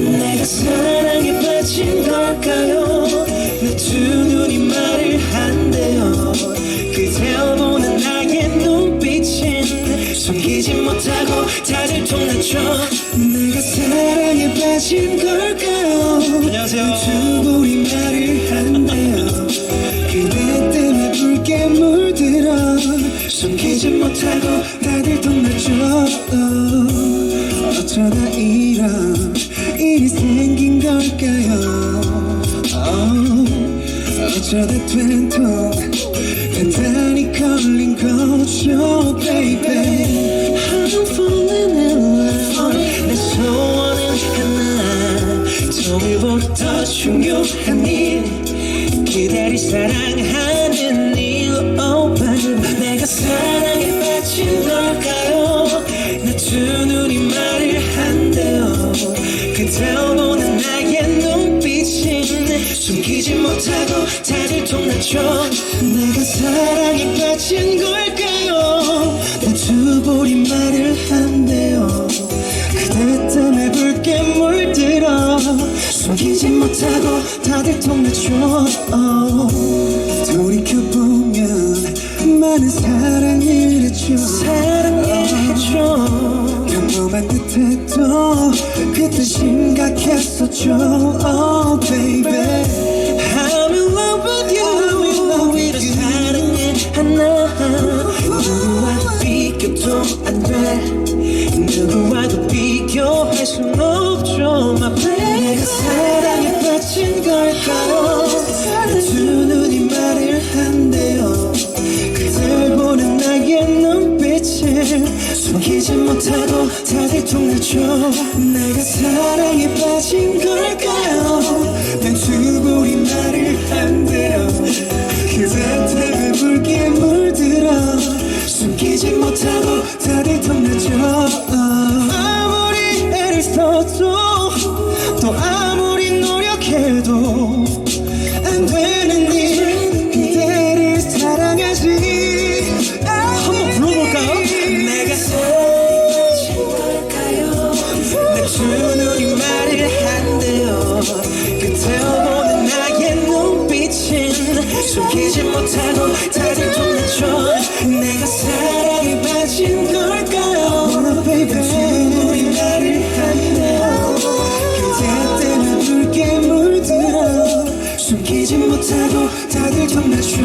내가 사랑에 빠진 걸까요? 내 두 눈이 말을 한대요. 그대어 보는 나의 눈빛은 숨기지 못하고 다들 통났죠 내가 사랑에 빠진 걸까요? 안녕하세요. 두 볼이 말을 한대요. 그대 때문에 붉게 물들어. 숨기지 못하고 다들 통났죠 어쩌다 이런 일이 생긴 걸까요? 어, 어쩌다 된통 단단히 걸린 거죠 baby. I'm falling in love 내 소원은 하나. 더 중요한 일. 그대를 사랑하는 일 oh baby. 내가 사랑 그대어 보는 나의 눈빛은 숨기지 못하고 다들 통났죠 내가 사랑에 빠진 걸까요? 볼이 말을 한대요. 그대 때문에 붉게 물들어 숨기지 못하고 다들 통났죠 돌이켜보면 많은 사랑을 했죠. 사랑했죠. 평범한 듯해도 그때 심각했었죠 사랑에 빠진 걸까요? 난 두골이 나를 안 들어 그대한테 물게 물들어 숨기지 못하고 다들 덤나죠. 아무리 애를 써도 또 아무리 노력해도 숨기지 못하고 다들 겁내줘